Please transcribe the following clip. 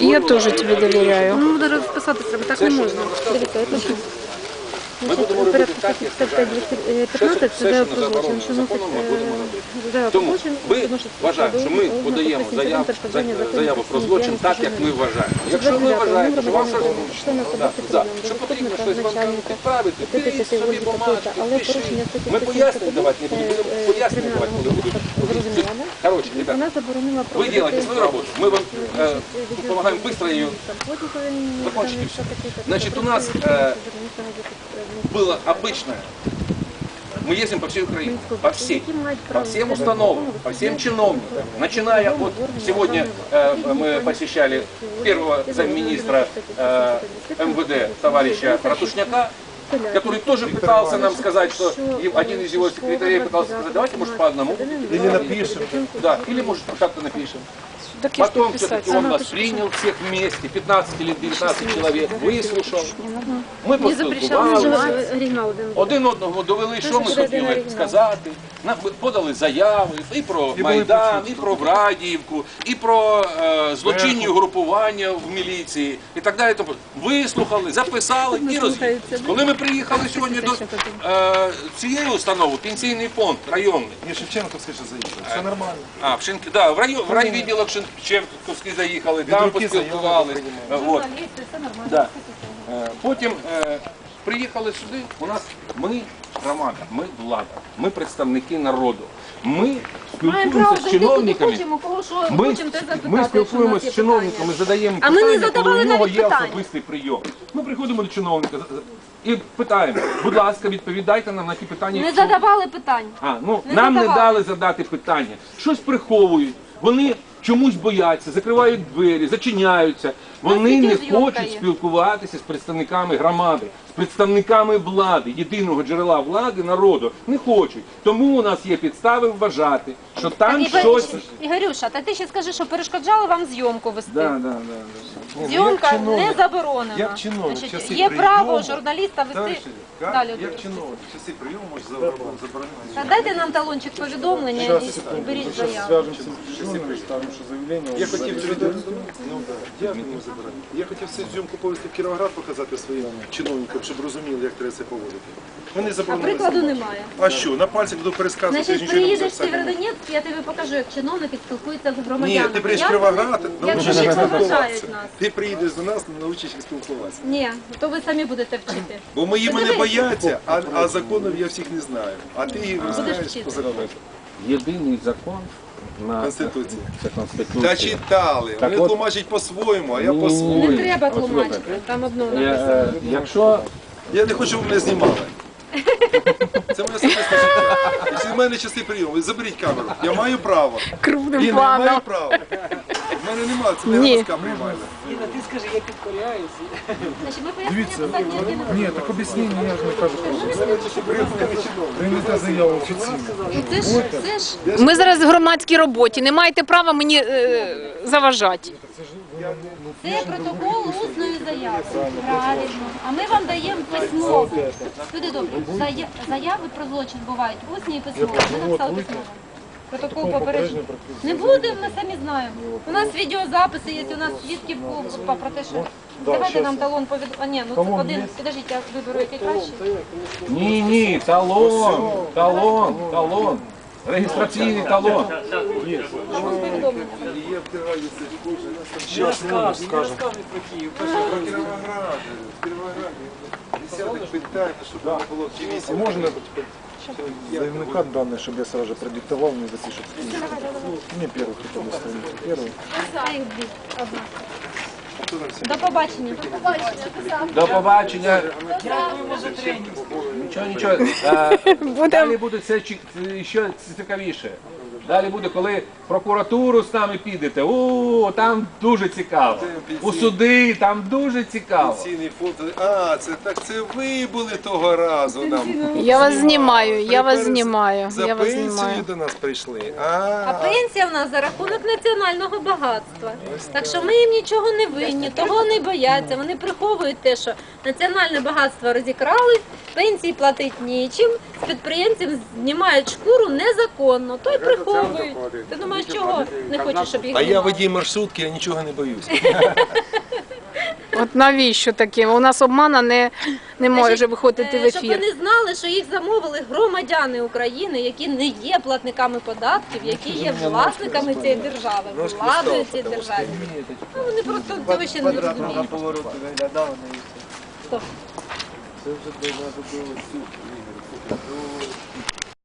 Я тоже тебе доверяю. Ну, даже вписати треба, так не можна. Дивіться, я пишу. Значить, у порядку статті 55-215 це заяву про злочин, що носить е, заяву про Тому злочин, ви відносить вважаєте, що ми особливо подаємо професійний заяву, центр перешкоджання закону заяву про злочин так, як ми вважаємо. Якщо ви вважаєте, що вам щось члена Да, особисто да. прийом, Що до потрібно заступника щось вам начальника, підправити, ТТ пишіть собі Ольги бумажки, Такої-то, але пишіть. порушення статті Ми 151 пояснення давати не будемо, е, будемо е, пояснення давати, коли Кримінального будуть. кодексу зрозуміла, да? Короче, ребята, Вона заборонила вы проводити делаете свою работу, мы вам э, відео- помогаем быстро ее Там потім повинні закончить там и всё. таке-то, Значит, у таке-то, нас, таке-то, э, журналіста газети, е, было обычное. Мы ездим по всей Украине, Минскую, по всей, по всем установам, по всем чиновникам. Начиная от сегодня э, мы посещали первого замминистра э, МВД товарища Ратушняка, который тоже пытался нам сказать, что один из его секретарей пытался сказать, давайте, может, по одному. Или напишем. Да, или, может, как-то напишем. Так Потом все-таки он нас принял всех вместе, 15 или 19 человек, выслушал. Ми поспілкувалися. один. Одного довели, що ми хотіли сказати. Нам подали заяви і про Майдан, і про Врадіївку, і про е, злочинні групування в міліції і так далі. Тобто вислухали, записали і розвідали. Коли ми приїхали сьогодні до е, цієї установи, пенсійний фонд районний, Не Шевченковський же заїхав. Все нормально. а, в Шенк... да, в, район, в райвідділок Шевченківський заїхали, там руки поспілкувались. заяви Е, От. Да. Е, Потім е, приїхали сюди. У нас ми громада, ми влада, ми представники народу. Ми спілкуємося з чиновниками. Ми, ми спілкуємося з чиновниками, задаємо А ми не питання, коли у нього навіть є особистий прийом. Ми приходимо до чиновника і питаємо, будь ласка, відповідайте нам на ті питання. Не задавали питань. а, ну Не нам не задавали. дали задати питання. Щось приховують. Вони чомусь бояться, закривають двері, зачиняються. Вони не хочуть спілкуватися з представниками громади, з представниками влади, єдиного джерела влади, народу. Не хочуть. Тому у нас є підстави вважати, що там Ігор- щось. Ігорюша, та ти ще скажи, що перешкоджали вам зйомку вести. Да, да, да, да. Зйомка чиновник- не заборонена. як чиновник, Значить, часи є прийому- право журналіста вести. Товариші, як, Далі. як чиновник, часи прийому може заборонити. Та дайте нам талончик повідомлення і, беріть заяву. Свяжемся с Шевченковым, ставим что заявление. Я хотів люди, ну? Я хотів цю зйомку повезти в Кіровоград показати своїм чиновникам, щоб розуміли, як треба це поводити. Вони А заборонили. прикладу немає. А що, на пальцях буду пересказувати, Значить, нічого не приїдеш в. Сєвєродонецьк, я тобі покажу, як чиновники спілкуються з громадянами. Ні, ти ну, як навчиш їх спілкуватися. Ти приїдеш до нас, навчиш їх спілкуватися. Ні, то ви самі будете вчити. Бо мої мене бояться, а, а законів я всіх не знаю. А ти їх знаєш по закону. Єдиний закон на Конституції. Це конституція. Та читали. Так Вони от- тлумачать по-своєму, а я Ні. по-своєму. Не треба тлумачити, там одно Е, написано. е, Якщо Я не хочу, щоб ви мене знімали. Це моє особисте життя. В мене часи прийому, заберіть камеру. Я маю право. Крупным Ні, я маю планом. право. В мене немає, це не Ні. громадська приймальна. Значить, ми пояснення писати ніякі не Нет, так объяснение я же не кажу. Приймите заяву офіційно. Ну, Це ж, це ж Ми зараз в громадській роботі. Не маєте права мені е, заважати. Це протокол усної заяви. Правильно. А ми вам даємо письмово. Люди добрі, зая- заяви про злочин бувають усні і письмові. Ми написали письмово. Протокол попередження. Не буде, ми самі знаємо. У нас відеозаписи є, у нас свідків купа про те, що давайте нам талон повід... А ні, ну це один. Підождіть, я виберу який краще. ні, ні, талон, талон, талон. Реєстраційний талон. Що вам повідомлення? Зараз скажу, скажу. Про Кіровоград. Кіровоград. Десяток питань, щоб не було чи А вісім. можно заявника данные, чтобы я сразу же продиктовал, не запишет. Мне первый хотя бы страницу. Первый. А, їх дві. Одна. До побачення. До побачення. Нічого, нічого. Е, Далі буде це ще цікавіше. Далі буде, коли в прокуратуру з нами підете. О, там дуже цікаво. У суди там дуже цікаво. Пенсійний фонд. А, це так це ви були того разу нам. Я вас знімаю, я вас знімаю. За Я вас пенсію знімаю. до нас прийшли. А А, пенсія в нас за рахунок національного багатства. Так що ми їм нічого не винні, того не бояться. Вони приховують те, що національне багатство розікрали, пенсії платить нічим, з підприємців знімають шкуру незаконно. То й приховують. Ти думаєш, чого не хочеш, щоб їх А я знімали? водій маршрутки, я нічого не боюсь. От навіщо таке? У нас обмана не, не може Значить, виходити в е, Щоб ефір. вони знали, що їх замовили громадяни України, які не є платниками податків, які є власниками цієї держави, владою цієї держави. Ну, вони просто цього ще не розуміють. виглядало на їх. Хто? Це вже до нас було